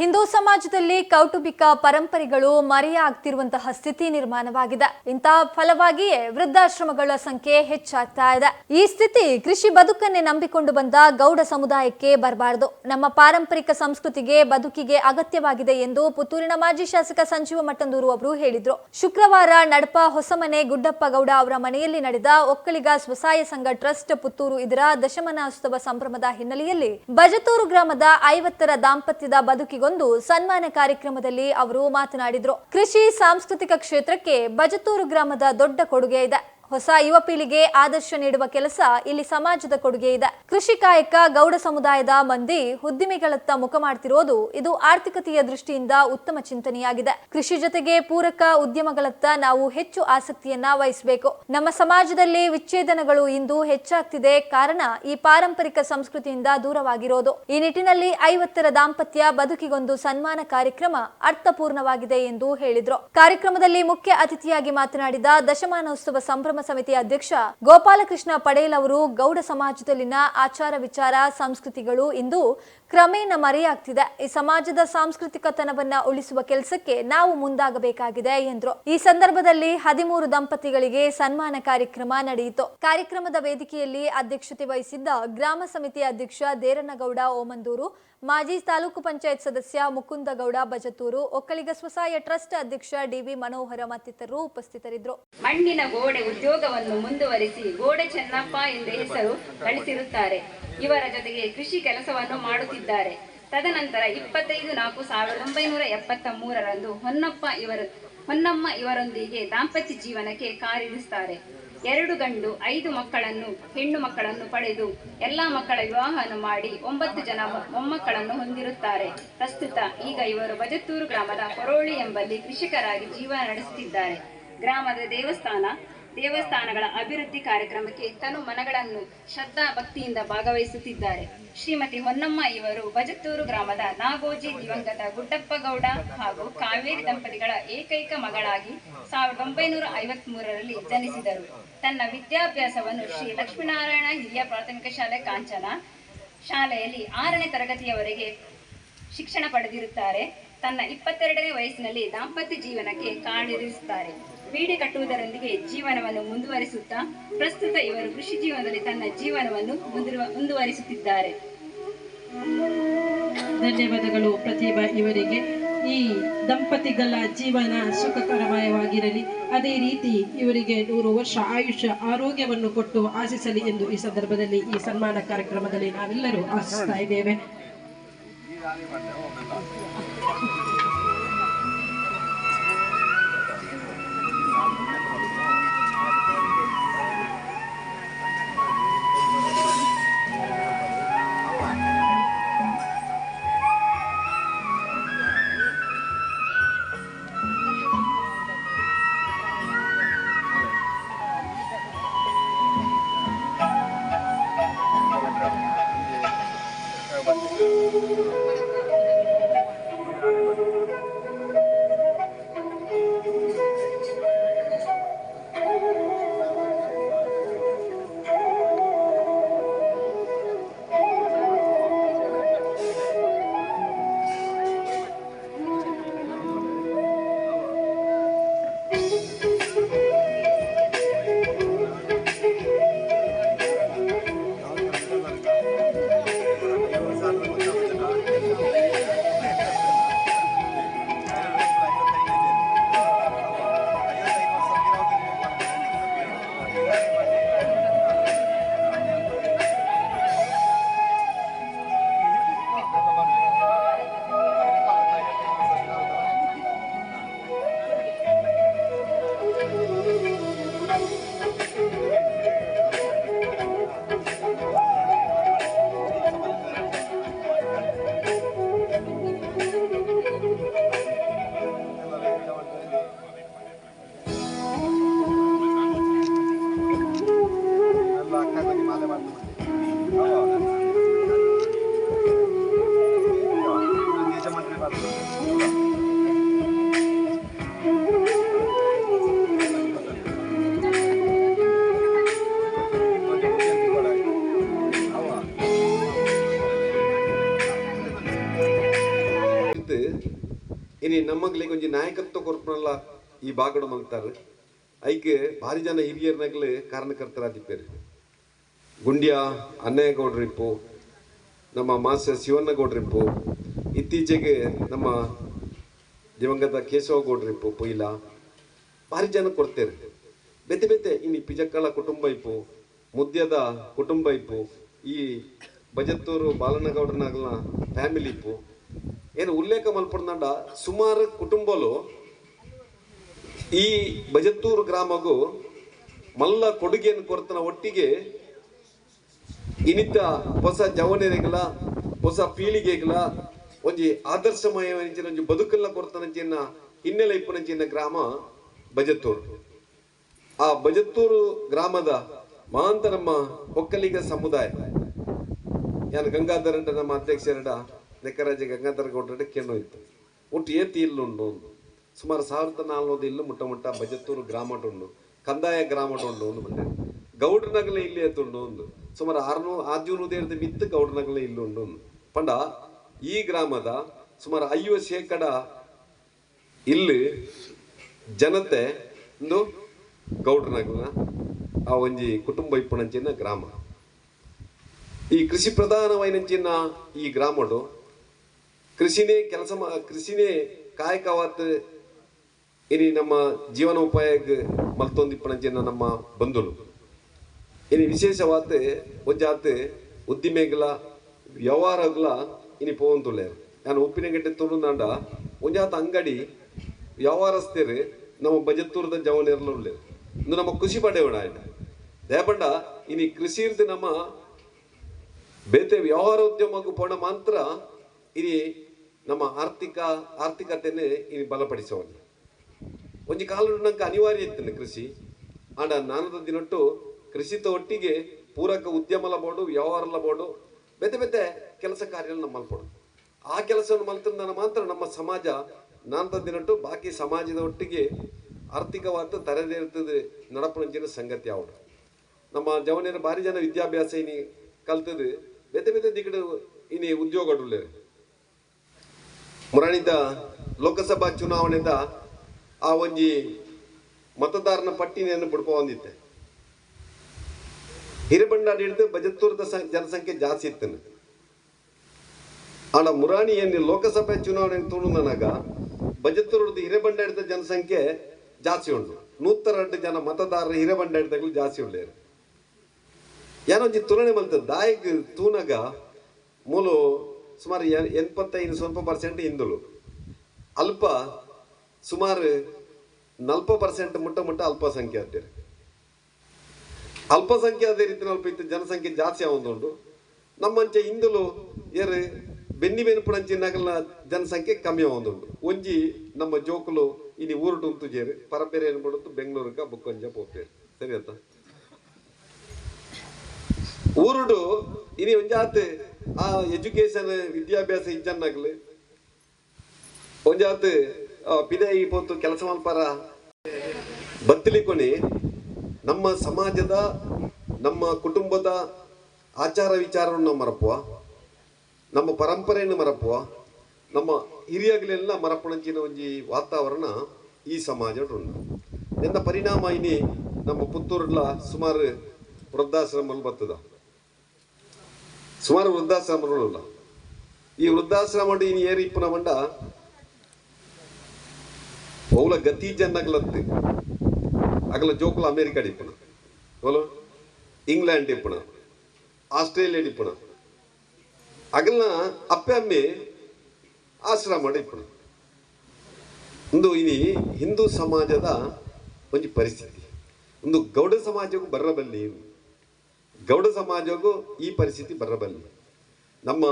ಹಿಂದೂ ಸಮಾಜದಲ್ಲಿ ಕೌಟುಂಬಿಕ ಪರಂಪರೆಗಳು ಮರೆಯಾಗ್ತಿರುವಂತಹ ಸ್ಥಿತಿ ನಿರ್ಮಾಣವಾಗಿದೆ. ಇಂತಹ ಫಲವಾಗಿಯೇ ವೃದ್ಧಾಶ್ರಮಗಳ ಸಂಖ್ಯೆ ಹೆಚ್ಚಾಗ್ತಾ ಇದೆ. ಈ ಸ್ಥಿತಿ ಕೃಷಿ ಬದುಕನ್ನೇ ನಂಬಿಕೊಂಡು ಬಂದ ಗೌಡ ಸಮುದಾಯಕ್ಕೆ ಬರಬಾರದು. ನಮ್ಮ ಪಾರಂಪರಿಕ ಸಂಸ್ಕೃತಿಗೆ ಬದುಕಿಗೆ ಅಗತ್ಯವಾಗಿದೆ ಎಂದು ಪುತ್ತೂರಿನ ಮಾಜಿ ಶಾಸಕ ಸಂಜೀವ ಮಟ್ಟಂದೂರು ಅವರು ಹೇಳಿದ್ರು. ಶುಕ್ರವಾರ ನಡಪ ಹೊಸಮನೆ ಗುಡ್ಡಪ್ಪ ಗೌಡ ಅವರ ಮನೆಯಲ್ಲಿ ನಡೆದ ಒಕ್ಕಲಿಗ ಸ್ವಸಹಾಯ ಸಂಘ ಟ್ರಸ್ಟ್ ಪುತ್ತೂರು ಇದರ ದಶಮಾನೋತ್ಸವ ಸಂಭ್ರಮದ ಹಿನ್ನೆಲೆಯಲ್ಲಿ ಬಜತೂರು ಗ್ರಾಮದ ಐವತ್ತರ ದಾಂಪತ್ಯದ ಬದುಕಿಗೊಂದು ಸನ್ಮಾನ ಕಾರ್ಯಕ್ರಮದಲ್ಲಿ ಅವರು ಮಾತನಾಡಿದರು. ಕೃಷಿ ಸಾಂಸ್ಕೃತಿಕ ಕ್ಷೇತ್ರಕ್ಕೆ ಬಜತೂರು ಗ್ರಾಮದ ದೊಡ್ಡ ಕೊಡುಗೆ ಇದೆ. ಹೊಸ ಯುವ ಪೀಳಿಗೆ ಆದರ್ಶ ನೀಡುವ ಕೆಲಸ ಇಲ್ಲಿ ಸಮಾಜದ ಕೊಡುಗೆ ಇದೆ. ಕೃಷಿ ಕಾಯಕ ಗೌಡ ಸಮುದಾಯದ ಮಂದಿ ಉದ್ದಿಮೆಗಳತ್ತ ಮುಖ ಮಾಡ್ತಿರೋದು ಇದು ಆರ್ಥಿಕತೆಯ ದೃಷ್ಟಿಯಿಂದ ಉತ್ತಮ ಚಿಂತನೆಯಾಗಿದೆ. ಕೃಷಿ ಜೊತೆಗೆ ಪೂರಕ ಉದ್ಯಮಗಳತ್ತ ನಾವು ಹೆಚ್ಚು ಆಸಕ್ತಿಯನ್ನ ವಹಿಸಬೇಕು. ನಮ್ಮ ಸಮಾಜದಲ್ಲಿ ವಿಚ್ಛೇದನಗಳು ಇಂದು ಹೆಚ್ಚಾಗ್ತಿದೆ. ಕಾರಣ ಈ ಪಾರಂಪರಿಕ ಸಂಸ್ಕೃತಿಯಿಂದ ದೂರವಾಗಿರೋದು. ಈ ನಿಟ್ಟಿನಲ್ಲಿ ಐವತ್ತರ ದಾಂಪತ್ಯ ಬದುಕಿಗೊಂದು ಸನ್ಮಾನ ಕಾರ್ಯಕ್ರಮ ಅರ್ಥಪೂರ್ಣವಾಗಿದೆ ಎಂದು ಹೇಳಿದ್ರು. ಕಾರ್ಯಕ್ರಮದಲ್ಲಿ ಮುಖ್ಯ ಅತಿಥಿಯಾಗಿ ಮಾತನಾಡಿದ ದಶಮಾನೋತ್ಸವ ಸಂಭ್ರಮ ಸಮಿತಿ ಅಧ್ಯಕ್ಷ ಗೋಪಾಲಕೃಷ್ಣ ಪಡೇಲ್ ಅವರು ಗೌಡ ಸಮಾಜದಲ್ಲಿನ ಆಚಾರ ವಿಚಾರ ಸಂಸ್ಕೃತಿಗಳು ಇಂದು ಕ್ರಮೇಣ ಮರೆಯಾಗ್ತಿದೆ. ಈ ಸಮಾಜದ ಸಾಂಸ್ಕೃತಿಕತನವನ್ನ ಉಳಿಸುವ ಕೆಲಸಕ್ಕೆ ನಾವು ಮುಂದಾಗಬೇಕಾಗಿದೆ ಎಂದರು. ಈ ಸಂದರ್ಭದಲ್ಲಿ ಹದಿಮೂರು ದಂಪತಿಗಳಿಗೆ ಸನ್ಮಾನ ಕಾರ್ಯಕ್ರಮ ನಡೆಯಿತು. ಕಾರ್ಯಕ್ರಮದ ವೇದಿಕೆಯಲ್ಲಿ ಅಧ್ಯಕ್ಷತೆ ವಹಿಸಿದ್ದ ಗ್ರಾಮ ಸಮಿತಿ ಅಧ್ಯಕ್ಷ ದೇರನಗೌಡ ಓಮಂದೂರು, ಮಾಜಿ ತಾಲೂಕು ಪಂಚಾಯತ್ ಸದಸ್ಯ ಮುಕುಂದಗೌಡ ಬಜತೂರು ಒಕ್ಕಲಿಗ ಸ್ವಸಹಾಯ ಟ್ರಸ್ಟ್ ಅಧ್ಯಕ್ಷ ಡಿವಿ ಮನೋಹರ ಮತ್ತಿತರರು ಉಪಸ್ಥಿತರಿದ್ದರು. ಮಣ್ಣಿನ ಗೋಡೆ ಉದ್ಯೋಗವನ್ನು ಮುಂದುವರಿಸಿ ಗೋಡೆ ಚೆನ್ನಪ್ಪ ಎಂದೇ ಹೆಸರು ಗಳಿಸಿರುತ್ತಾರೆ. ಇವರ ಜೊತೆಗೆ ಕೃಷಿ ಕೆಲಸವನ್ನು ಮಾಡುತ್ತಿದ್ದಾರೆ. ತದನಂತರ ಇಪ್ಪತ್ತೈದು ನಾಲ್ಕು ಸಾವಿರದ ಒಂಬೈನೂರ ಎಪ್ಪತ್ತ ಮೂರರಂದು ಹೊನ್ನಪ್ಪ ಇವರ, ಹೊನ್ನಮ್ಮ ಇವರೊಂದಿಗೆ ದಾಂಪತ್ಯ ಜೀವನಕ್ಕೆ ಕಾರಿಡಿಸುತ್ತಾರೆ ಎರಡು ಗಂಡು, ಐದು ಮಕ್ಕಳನ್ನು, ಹೆಣ್ಣು ಮಕ್ಕಳನ್ನು ಪಡೆದು ಎಲ್ಲಾ ಮಕ್ಕಳ ವಿವಾಹವನ್ನು ಮಾಡಿ ಒಂಬತ್ತು ಜನ ಮೊಮ್ಮಕ್ಕಳನ್ನು ಹೊಂದಿರುತ್ತಾರೆ. ಪ್ರಸ್ತುತ ಈಗ ಇವರು ಬಜತ್ತೂರು ಗ್ರಾಮದ ಹೊರೋಳಿ ಎಂಬಲ್ಲಿ ಕೃಷಿಕರಾಗಿ ಜೀವನ ನಡೆಸುತ್ತಿದ್ದಾರೆ. ಗ್ರಾಮದ ದೇವಸ್ಥಾನ ದೇವಸ್ಥಾನಗಳ ಅಭಿವೃದ್ಧಿ ಕಾರ್ಯಕ್ರಮಕ್ಕೆ ತನು ಮನಗಳನ್ನು ಶ್ರದ್ಧಾ ಭಕ್ತಿಯಿಂದ ಭಾಗವಹಿಸುತ್ತಿದ್ದಾರೆ. ಶ್ರೀಮತಿ ಹೊನ್ನಮ್ಮ ಇವರು ಬಜತ್ತೂರು ಗ್ರಾಮದ ನಾಗೋಜಿ ದಿವಂಗತ ಗುಡ್ಡಪ್ಪಗೌಡ ಹಾಗೂ ಕಾವೇರಿ ದಂಪತಿಗಳ ಏಕೈಕ ಮಗಳಾಗಿ ಸಾವಿರದ ಒಂಬೈನೂರ ಐವತ್ ಮೂರರಲ್ಲಿ ಜನಿಸಿದರು. ತನ್ನ ವಿದ್ಯಾಭ್ಯಾಸವನ್ನು ಶ್ರೀ ಲಕ್ಷ್ಮೀನಾರಾಯಣ ಹಿರಿಯ ಪ್ರಾಥಮಿಕ ಶಾಲೆ ಕಾಂಚನ ಶಾಲೆಯಲ್ಲಿ ಆರನೇ ತರಗತಿಯವರೆಗೆ ಶಿಕ್ಷಣ ಪಡೆದಿರುತ್ತಾರೆ. ತನ್ನ ಇಪ್ಪತ್ತೆರಡನೇ ವಯಸ್ಸಿನಲ್ಲಿ ದಾಂಪತ್ಯ ಜೀವನಕ್ಕೆ ಕಾಣಿರಿಸುತ್ತಾರೆ. ಬೀಡಿ ಕಟ್ಟುವುದರೊಂದಿಗೆ ಜೀವನವನ್ನು ಮುಂದುವರಿಸುತ್ತಾ, ಪ್ರಸ್ತುತ ಇವರು ಕೃಷಿ ಜೀವನದಲ್ಲಿ ತನ್ನ ಜೀವನವನ್ನು ಮುಂದುವ ಮುಂದುವರಿಸುತ್ತಿದ್ದಾರೆ. ಧನ್ಯವಾದಗಳು ಪ್ರತಿಭಾ ಇವರಿಗೆ. ಈ ದಂಪತಿಗಳ ಜೀವನ ಸುಖಕರಮಯವಾಗಿರಲಿ ಅದೇ ರೀತಿ ಇವರಿಗೆ ನೂರು ವರ್ಷ ಆಯುಷ್ಯ ಆರೋಗ್ಯವನ್ನು ಕೊಟ್ಟು ಆಶಿಸಲಿ ಎಂದು ಈ ಸಂದರ್ಭದಲ್ಲಿ ಈ ಸನ್ಮಾನ ಕಾರ್ಯಕ್ರಮದಲ್ಲಿ ನಾವೆಲ್ಲರೂ ಆಶಿಸ್ತಾ ಇದ್ದೇವೆ. Thank you. ಒಂಜಿ ನಾಯಕತ್ವ ಕೊರ್ಪನಲ್ಲ ಈ ಬಾಗಡ ಮಲ್ತಾರೆ ಐಕೆ ಭಾರಿ ಜನ ಹಿರಿಯರ್ನಾಗ್ಲು ಕಾರಣಕರ್ತರಾದಿಪ್ಪೇರು ಗುಂಡ್ಯ ಅನ್ನಯ್ಯಗೌಡ್ರಿಪ್ಪು ನಮ್ಮ ಮಾಸ್ಟರ್ ಶಿವಣ್ಣಗೌಡ್ರಿಪ್ಪು ಇತ್ತೀಚೆಗೆ ನಮ್ಮ ದಿವಂಗತ ಕೇಶವಗೌಡ್ರಿಪ್ಪು ಪೊಯ್ಲ, ಭಾರಿ ಜನ ಕೊಡ್ತೇವೆ ಬೆತೆ ಬೆತೆ ಇನ್ನು ಪಿಜಕ್ಕಳ ಕುಟುಂಬ ಇಪ್ಪು, ಮುದ್ಯದ ಕುಟುಂಬ ಇಪ್ಪು, ಈ ಬಜತ್ತೂರು ಬಾಲನಗೌಡನಾಗಲ ಫ್ಯಾಮಿಲಿ ಇಪ್ಪು ಏನು ಉಲ್ಲೇಖ ಮಲ್ಪಡ್ದಂಡ, ಸುಮಾರು ಕುಟುಂಬಲು ಈ ಬಜತ್ತೂರು ಗ್ರಾಮಗೂ ಮಲ್ಲ ಕೊಡುಗೆಯನ್ನು ಕೊರ್ತನ ಒಟ್ಟಿಗೆ ಇನಿತ ಹೊಸ ಜವನರಿಗಳ ಹೊಸ ಪೀಳಿಗೆಗಳ ಒಂಜಿ ಆದರ್ಶಮಯ ಒಂಜಿ ಬದುಕಲ್ಲ ಕೊರ್ತನಂಚಿನ ಹಿನ್ನೆಲೆ ಇಪ್ಪನಂಚಿನ ಗ್ರಾಮ ಬಜತ್ತೂರು. ಆ ಬಜತ್ತೂರು ಗ್ರಾಮದ ಮಾಂತ ನಮ್ಮ ಒಕ್ಕಲಿಗ ಸಮುದಾಯ. ಯಾನು ಗಂಗಾಧರ ನಮ್ಮ ಅಧ್ಯಕ್ಷರಡ ನೆಕ್ಕರಾಜ ಗಂಗಾಧರ ಗೌಡ್ರ ಕೆಣ್ಣು ಇತ್ತು ಒಟ್ಟು ಏತಿ ಇಲ್ಲುಂಡು ಸುಮಾರು ಸಾವಿರದ ನಾಲ್ನೂರು ಇಲ್ಲು ಮುಟ್ಟ ಮುಟ್ಟ ಬಜತ್ತೂರು ಗ್ರಾಮಡುಂಡು ಉಂಡು. ಕಂದಾಯ ಗ್ರಾಮಡುಂಡು ಉಂಡು ಒಂದು ಗೌಡ್ರ ಗೌಡ್ರನಗಲ ಇಲ್ಲಿ ಎತ್ತುಂಡು ಒಂದು. ಸುಮಾರು ಆರ್ನೂ ಆದ್ಯೂರು ದೇರದ ಮಿತ್ತು ಗೌಡ್ರನಗಲ ನಗಲ ಒಂದು. ಪಂಡ, ಈ ಗ್ರಾಮದ ಸುಮಾರು ಐವತ್ತು ಶೇಕಡ ಇಲ್ಲಿ ಜನತೆ ಒಂದು ಗೌಡ್ರನಗಲ ಆ ಒಂಜಿ ಕುಟುಂಬ ಇಪ್ಪಣಂಚಿನ ಗ್ರಾಮ. ಈ ಕೃಷಿ ಪ್ರಧಾನವೈನಂಚಿನ ಈ ಗ್ರಾಮಡು ಕೃಷಿನೇ ಕೆಲಸ ಮಾ ಕೃಷಿನೇ ಕಾಯಕವಾದ ಇನಿ ನಮ್ಮ ಜೀವನೋಪಾಯಕ್ಕೆ ಮಲ್ತೊಂದಿಪ್ಪಣಂಚಿನ ನಮ್ಮ ಬಂಧುಗಳು. ಇನಿ ವಿಶೇಷವಾದ ಒಂಜಾತ್ ಉದ್ದಿಮೆಗಳ ವ್ಯವಹಾರಗಳ ಇನಿ ಪೋವಂತುಳ್ಳೆ ನಾನು ಉಪ್ಪಿನ ಗಂಟೆ ತುಳುಂದಾಂಡ ಒಂಜಾತ ಅಂಗಡಿ ವ್ಯವಹಾರಸ್ಥರು ನಮ್ಮ ಬಜತ್ತೂರದ ಜವಳಿರಲುಳ್ಳೆ ಇಂದು ನಮ್ಮ ಕೃಷಿ ಪಡೆಯೋಣ ಆಯ್ತು ದಯಪಂಡ, ಇನಿ ಕೃಷಿ ಇರ್ದು ನಮ್ಮ ಬೇತೆ ವ್ಯವಹಾರ ಉದ್ಯಮಕ್ಕೂ ಪೋಣ ಮಾತ್ರ ಇನಿ ನಮ್ಮ ಆರ್ಥಿಕ ಆರ್ಥಿಕತೆಯನ್ನು ಇಲ್ಲಿ ಬಲಪಡಿಸೋಣ ಒಂಜಿ ಕಾಲ ನಂಗೆ ಅನಿವಾರ್ಯ ಇತ್ತು ಕೃಷಿ. ಆಂಡ ನಾನದ ದಿನಟ್ಟು ಕೃಷಿತ ಒಟ್ಟಿಗೆ ಪೂರಕ ಉದ್ಯಮಲ ಬೋಡು ವ್ಯವಹಾರಲ ಬೋಡು ಬೆತೆ ಬೆತೆ ಕೆಲಸ ಕಾರ್ಯ ನಮ್ಮ ಆ ಕೆಲಸವನ್ನು ಮಲ್ತಂದ ಮಾತ್ರ ನಮ್ಮ ಸಮಾಜ ನಾನದ ದಿನಟ್ಟು ಬಾಕಿ ಸಮಾಜದ ಒಟ್ಟಿಗೆ ಆರ್ಥಿಕವಾದ ತರದೇರ್ತದೆ ನಡಪಣಂಚಿನ ಸಂಗತಿ ಅವಡು ನಮ್ಮ ಜವನೇರ ಭಾರಿ ಜನ ವಿದ್ಯಾಭ್ಯಾಸ ಇನಿ ಕಲ್ತದು, ಬೆತೆ ಬೆತೆ ದಿಗಡು ಇನಿ ಉದ್ಯೋಗಡುಳ್ಳೇರು ಮುರಾಣಿದ ಲೋಕಸಭಾ ಚುನಾವಣೆದ ಆ ಒಂಜಿ ಮತದಾರನ ಪಟ್ಟಿನೇನು ಬಿಡ್ಕೊ ಬಂದಿತ್ತೆ. ಹಿರೇಬಂಡಾಡಿ ಹಿಡಿದು ಬಜತ್ತೂರದ ಜನಸಂಖ್ಯೆ ಜಾಸ್ತಿ ಇತ್ತು ಆಡ ಮುರಾಣಿ ಏನು ಲೋಕಸಭೆ ಚುನಾವಣೆ ತುಳುನನಾಗ ಬಜತ್ತೂರದ ಹಿರೇಬಂಡ ಹಿಡಿದ ಜನಸಂಖ್ಯೆ ಜಾಸ್ತಿ ಉಂಟು. ನೂತರೆರಡು ಜನ ಮತದಾರರು ಹಿರೇಬಂಡ ಹಿಡಿದಾಗಲೂ ಜಾಸ್ತಿ ಉಳ್ಳೇರು. ಏನೊಂದು ತುಲನೆ ಬಂತು ದಾಯಿಗ್ ತೂನಗ ಮೂಲು ಸುಮಾರು ಎ- ಎನ್ಪತ್ತೈದು ಸ್ವಲ್ಪ ಪರ್ಸೆಂಟ್ ಹಿಂದುಳು. ಅಲ್ಪ ಸುಮಾರು ನಲ್ಪ ಪರ್ಸೆಂಟ್ ಮುಟ್ಟ ಮುಟ್ಟ ಅಲ್ಪಸಂಖ್ಯಾತರು ಅಲ್ಪಸಂಖ್ಯಾತ ರೀತಿ ಅಲ್ಪ ಇತ್ತು, ಜನಸಂಖ್ಯೆ ಜಾಸ್ತಿ ಆವೊಂದುಂಡು ನಮ್ಮಂಚೆ ಹಿಂದುಳು ಏರು ಬೆನ್ನಿ ಬೆನ್ಪುಣಂಚಿನಾಗಲ ಜನಸಂಖ್ಯೆ ಕಮ್ಮಿ ಆವೊಂದುಂಡು ಒಂಜಿ ನಮ್ಮ ಜೋಕುಲು ಇನಿ ಊರುಟು ತುಜೇರಿ ಪರಪೇರೆ ಏನು ಏನ್ಬಿಡುತ್ತು ಬೆಂಗಳೂರಿಗೆ ಬುಕ್ಕೊಂಜ ಪೋಪೇರು ಸರಿ ಅಂತ ಊರುಡು ಇನಿ ಒಂಜಾತ್ ಆ ಎಜುಕೇಶನ್ ವಿದ್ಯಾಭ್ಯಾಸ ಇಜ್ಜನ್ನಾಗ್ಲಿ ಒಂಜಾತ್ ಪಿದೆ ಈ ಪೊತ್ತು ಕೆಲಸ ಮಲ್ಪರ ಬತ್ತಲಿಕೊನಿ ನಮ್ಮ ಸಮಾಜದ, ನಮ್ಮ ಕುಟುಂಬದ ಆಚಾರ ವಿಚಾರವನ್ನು ಮರಪುವ, ನಮ್ಮ ಪರಂಪರೆಯನ್ನು ಮರಪುವ, ನಮ್ಮ ಹಿರಿಯಗಳೆಲ್ಲ ಮರಪಣಂಚಿನ ಒಂಜಿ ವಾತಾವರಣ ಈ ಸಮಾಜ ಎಂದ ಪರಿಣಾಮ ಇನಿ ನಮ್ಮ ಪುತ್ತೂರ್ಲ ಸುಮಾರು ವೃದ್ಧಾಶ್ರಮಲ್ಲಿ ಬರ್ತದ ಸುಮಾರು ವೃದ್ಧಾಶ್ರಮ ಇಲ್ಲ ಈ ವೃದ್ಧಾಶ್ರಮ ಇನ್ನು ಏರಿ ಇಪ್ಪನ ಮಂಡ ಅವಳ ಗತಿ ಜನಗಳಂತೆ ಅಗಲ ಜೋಕುಲ ಅಮೇರಿಕಾ ಇಪ್ಪಣ ಅವಳು ಇಂಗ್ಲೆಂಡ್ ಇಪ್ಪಣ ಆಸ್ಟ್ರೇಲಿಯಾ ಇಪ್ಪಣ ಅಗಲ್ನ ಅಪ್ಪೆ ಅಮ್ಮೆ ಆಶ್ರಮ ಇಪ್ಪಣ ಒಂದು ಇನಿ ಹಿಂದೂ ಸಮಾಜದ ಒಂದು ಪರಿಸ್ಥಿತಿ. ಒಂದು ಗೌಡ ಸಮಾಜಕ್ಕೂ ಬರಬಲ್ಲಿ ಗೌಡ ಸಮಾಜಕ್ಕೂ ಈ ಪರಿಸ್ಥಿತಿ ಬರಬಲ್ಲ. ನಮ್ಮ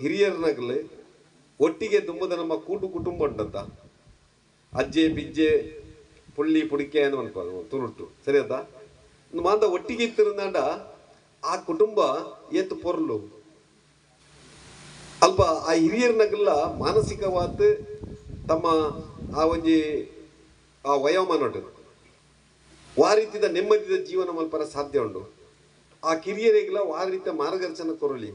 ಹಿರಿಯರನ್ನಾಗಲಿ ಒಟ್ಟಿಗೆ ತುಂಬದ ನಮ್ಮ ಕೂಟು ಕುಟುಂಬ ಉಂಟಂತ. ಅಜ್ಜೆ, ಬಿಜ್ಜೆ, ಪುಳ್ಳಿ, ಪುಡಿಕೆ ಅಂತ ಅನ್ಕೋದು ತುರುಟು ಸರಿ ಆಯ್ತಾ ಒಂದು ಮಾತ ಒಟ್ಟಿಗೆ ಇತ್ತಿರಂದಾಂಡ ಆ ಕುಟುಂಬ ಎತ್ತು ಪೊರ್ಲು. ಅಲ್ಪ ಆ ಹಿರಿಯರನ್ನಾಗಲ್ಲ ಮಾನಸಿಕವಾದ ತಮ್ಮ ಆ ಒಂಜಿ, ಆ ವಯೋಮಾನ ಉಂಟು ಆ ನೆಮ್ಮದಿದ ಜೀವನ ಮಲ್ಪರ ಸಾಧ್ಯ ಉಂಟು. ಆ ಕಿರಿಯರಿಗೆಲ್ಲ ಆ ರೀತಿಯ ಮಾರ್ಗದರ್ಶನ ಕೊರಲಿ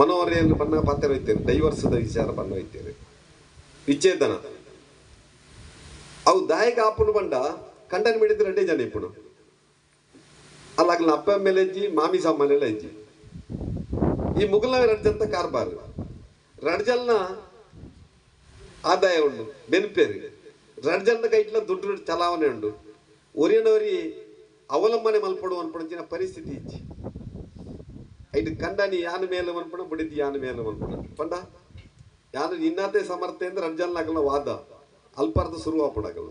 ಮನೋಹರಿಯನ್ನು ಬಣ್ಣ ಪಾತ್ರ ದೈವರ್ಸದ ವಿಚಾರ ಬಣ್ಣ ಹೋಯ್ತೇನೆ ವಿಚ್ಛೇದನ. ಅವು ದಾಯಕ ಆಪುನು ಬಂಡ ಕಂಡನ್ ಮಿಡಿದ ರೆಡ್ಡಿ ಜನ ಇಪ್ಪುನು ಅಲ್ಲಾಗಲ ಅಪ್ಪ ಮೇಲೆ ಹೆಜ್ಜಿ ಮಾಮಿ ಸಾಮಾನೆಲ್ಲ ಹೆಜ್ಜಿ ಈ ಮುಗಲ ರಡ್ಜಂತ ಕಾರ್ಬಾರ್. ರಡ್ಜಲ್ನ ಆದಾಯ ಉಂಡು, ಬೆನಿಪೇರಿ. ರಡ್ಜಲ್ನ ಕೈಟ್ಲ ದುಡ್ಡು ಚಲಾವಣೆ ಉಂಡು. ಒರಿಯನವರಿ ಅವಲಂಬನೆ ಮಲ್ಪಡು ಅನ್ಪಡಿನ ಪರಿಸ್ಥಿತಿ ಇಜ್ಜಿ ಐದು ಕಂಡನಿ ಯಾನ ಮೇಲೆ ಮನ್ಪಣ ಬುಡಿದಿ ಯಾನ ಮೇಲೆ ಮನ್ಪಣ ಪಂಡ ಯಾನ ಇನ್ನಾತೆ ಸಮರ್ಥೆ ಅಂದ್ರೆ ರಡ್ಜಲ್ನಾಗಲ್ಲ ವಾದ. ಅಲ್ಪಾರ್ಧ ಶುರು ಆಪಡಾಗಲ್ಲ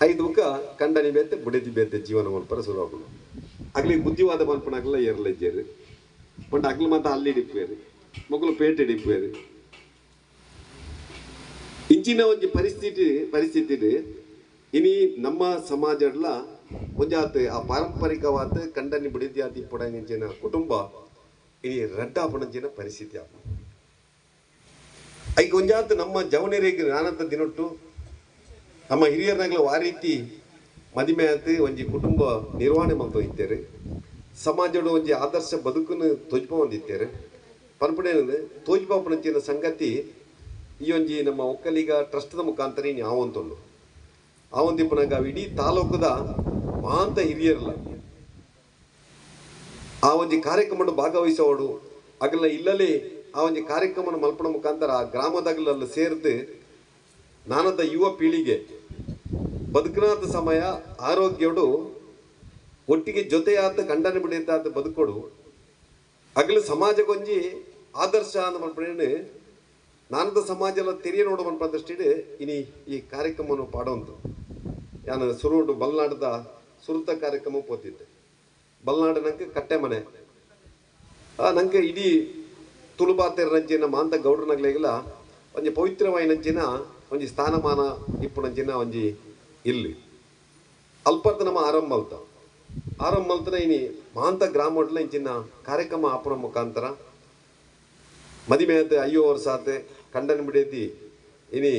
ಐದು ಮುಖ ಕಂಡನಿ ಬೇತೆ, ಬುಡಿದಿ ಬೇತೆ ಜೀವನ ಮನ್ಪರ ಶುರು ಆಪಡ ಆಗ್ಲಿ ಬುದ್ಧಿವಾದ ಮನ್ಪಣಾಗಲ್ಲ ಏರ್ಲೆಜ್ಜೇರು ಪಂಡ ಅಗ್ಲಿ ಮಾತ ಅಲ್ಲಿ ಇಡಿಪೇರಿ ಮಗಳು ಪೇಟೆ ಇಡಿಪೇರಿ ಇಂಚಿನ ಒಂದು ಪರಿಸ್ಥಿತಿ ಪರಿಸ್ಥಿತಿ ಇನಿ ನಮ್ಮ ಸಮಾಜಡ್ಲ ಒಂಜಾತ್ ಆ ಪಾರಂಪರಿಕವಾದ ಕಂಡನಿ ಬಿಡಿದ್ಯಾತಿ ಪುಡಂಚಿನ ಕುಟುಂಬ ಇನಿ ರಡ್ಡಾಪಣಂಚಿನ ಪರಿಸ್ಥಿತಿ ಆಪ ಐಕ್ ಒಂಜಾತ್ ನಮ್ಮ ಜವನರಿಗೆ ನಾನಂತ ದಿನೊಟ್ಟು ನಮ್ಮ ಹಿರಿಯರ್ನಾಗ್ಲ ಆ ರೀತಿ ಮದಿಮೆ ಆತು ಒಂಜಿ ಕುಟುಂಬ ನಿರ್ವಹಣೆ ಮಾಡ್ತಾ ಇದ್ದೇವೆ ಸಮಾಜದ ಒಂಜಿ ಆದರ್ಶ ಬದುಕನ್ನು ತೋಜ್ಪ ಹೊಂದಿದ್ದೇವೆ ತೋಜ್ಪ ತೋಜ್ಪಾಪಣಂಚಿನ ಸಂಗತಿ ಈ ಒಂಜಿ ನಮ್ಮ ಒಕ್ಕಲಿಗ ಟ್ರಸ್ಟ್ದ ಮುಖಾಂತರ ಇನ್ನು ಆವಂತುಂಡು ಆವಂತಿಪ್ಪನಾಗ ಇಡೀ ತಾಲೂಕದ ಮಹಾಂತ ಹಿರಿಯರಲ್ಲ. ಆ ಒಂದು ಕಾರ್ಯಕ್ರಮ ಭಾಗವಹಿಸೋಡು ಅಗಲ ಇಲ್ಲಲೇ ಆ ಒಂದು ಕಾರ್ಯಕ್ರಮ ಮಲ್ಪಣ ಮುಖಾಂತರ ಆ ಗ್ರಾಮದಾಗಲೆಲ್ಲ ಸೇರ್ದು ನಾನಂತ ಯುವ ಪೀಳಿಗೆ ಬದುಕಿನಾದ ಸಮಯ, ಆರೋಗ್ಯಡು, ಒಟ್ಟಿಗೆ ಜೊತೆಯಾದ ಕಂಡನ ಬಿಡಿದಾದ ಬದುಕೋಡು. ಅಗಲ ಸಮಾಜಗೊಂಜಿ ಆದರ್ಶ ಅಂತ ಮಲ್ಪಣೇನು ನಾನದ ಸಮಾಜಲ ತೆರಿಯ ನೋಡು ದೃಷ್ಟಿ ಇನಿ ಈ ಕಾರ್ಯಕ್ರಮವನ್ನು ಪಾಡೋಂತು ಯಾನ ಸುರುಡು ಬಲ್ನಾಡದ ಸುರುತ ಕಾರ್ಯಕ್ರಮ ಪೋತಿದ್ದೆ ಬಲ್ನಾಡು ನಂಗೆ ಕಟ್ಟೆ ಮನೆ. ಆ, ನಂಗೆ ಇಡೀ ತುಳುಬಾತೆರ ನಂಚಿನ ಮಾಂತ ಗೌಡ್ರನಗ್ಲೆಗೆಲ್ಲ ಒಂಜಿ ಪವಿತ್ರವಾಯಿನಂಚಿನ ಒಂಜಿ ಸ್ಥಾನಮಾನ ಇಪ್ಪುನಂಚಿನ ಒಂಜಿ ಇಲ್ಲಿ. ಅಲ್ಪರ್ದ ನಮ್ಮ ಆರಂಭ ಅಲ್ತ ಆರಂಭ ಅಲ್ತನ ಇನಿ ಮಾಂತ ಗ್ರಾಮಡ್ಲ ಇಂಚಿನ ಕಾರ್ಯಕ್ರಮ ಆಪುನ ಮುಖಾಂತರ ಮದಿಮೆಯತೆ ಅಯ್ಯೋ ವರ್ಷ ಆತೆ ಕಂಡನ ಬಿಡೇತಿ ಇನಿ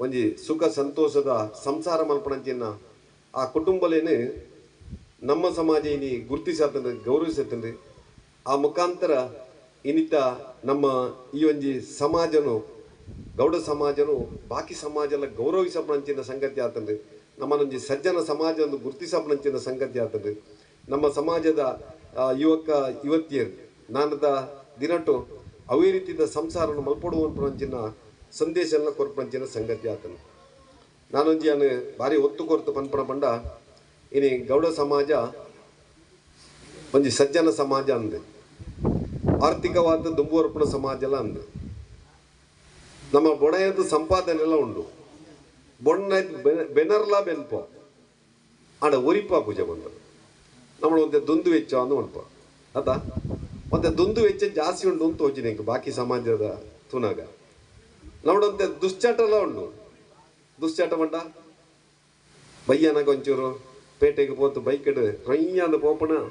ಒಂಜಿ ಸುಖ ಸಂತೋಷದ ಸಂಸಾರ ಮಲ್ಪಣಂಚಿನ ಆ ಕುಟುಂಬಲೇನು ನಮ್ಮ ಸಮಾಜ ಇಲ್ಲಿ ಗುರುತಿಸತ್ತಂದ್ರೆ ಗೌರವಿಸತ್ತಂದ್ರೆ ಆ ಮುಖಾಂತರ ಇನಿತ ನಮ್ಮ ಈ ಒಂಜಿ ಸಮಾಜನು, ಗೌಡ ಸಮಾಜನು, ಬಾಕಿ ಸಮಾಜಲ ಗೌರವಿಸಪಣಂಚಿನ ಸಂಗತಿ ಆತಂದ್ರೆ ನಮ್ಮನೊಂಜಿ ಸಜ್ಜನ ಸಮಾಜ ಒಂದು ಗುರುತಿಸಪಣಂಚಿನ ಸಂಗತಿ ಆತಂದ್ರೆ ನಮ್ಮ ಸಮಾಜದ ಯುವಕ, ಯುವತಿಯರು, ನಾನದ ದಿನಟು ಅವೇ ರೀತಿಯ ಸಂಸಾರವನ್ನು ಮಲ್ಪಡುವಂಚಿನ ಸಂದೇಶನ ಕೊರ್ಪಂಚಿನ ಸಂಗತಿ ಆತನು ನಾನೊಂಜಿ ಅನ್ನು ಭಾರಿ ಒತ್ತು ಕೊರತು ಪನ್ಪಣ ಪಂಡ ಇನ್ನು ಗೌಡ ಸಮಾಜ ಒಂದು ಸಜ್ಜನ ಸಮಾಜ ಅಂದೆ. ಆರ್ಥಿಕವಾದ ದುಂಬುವರ್ಪಣ ಸಮಾಜ ಅಂದೆ. ನಮ್ಮ ಬೊಣೆಯದ್ದು ಸಂಪಾದನೆ ಎಲ್ಲ ಉಂಡು. ಬೊಣ್ಣ ಬೆನರ್ಲ ಬೆನ್ಪ. ಅಡ ಒರಿಪ ಪೂಜೆ ಬಂದು. ನಮ್ಮ ಒಂದೇ ದುಂದು ವೆಚ್ಚ ಅಂದು ಉಂಟು ಅದ ಮತ್ತೆ ದುಂದು ವೆಚ್ಚ ಜಾಸ್ತಿ ಉಂಡು ಅಂತ ತೋಚಿನಿ ಬಾಕಿ ಸಮಾಜದ ತುನಾಗ. ನೋಡಂತೆ ಎಲ್ಲ ಉಂಡು. ದುಶ್ಚಟ ಮಂಡ? ಬಯ್ಯನಾಗ ಒಂಚೂರು ಪೇಟೆಗೆ ಪೋತು ಬೈಕ್ ರಯ್ಯ ಅಂದ ಪೋಪಣ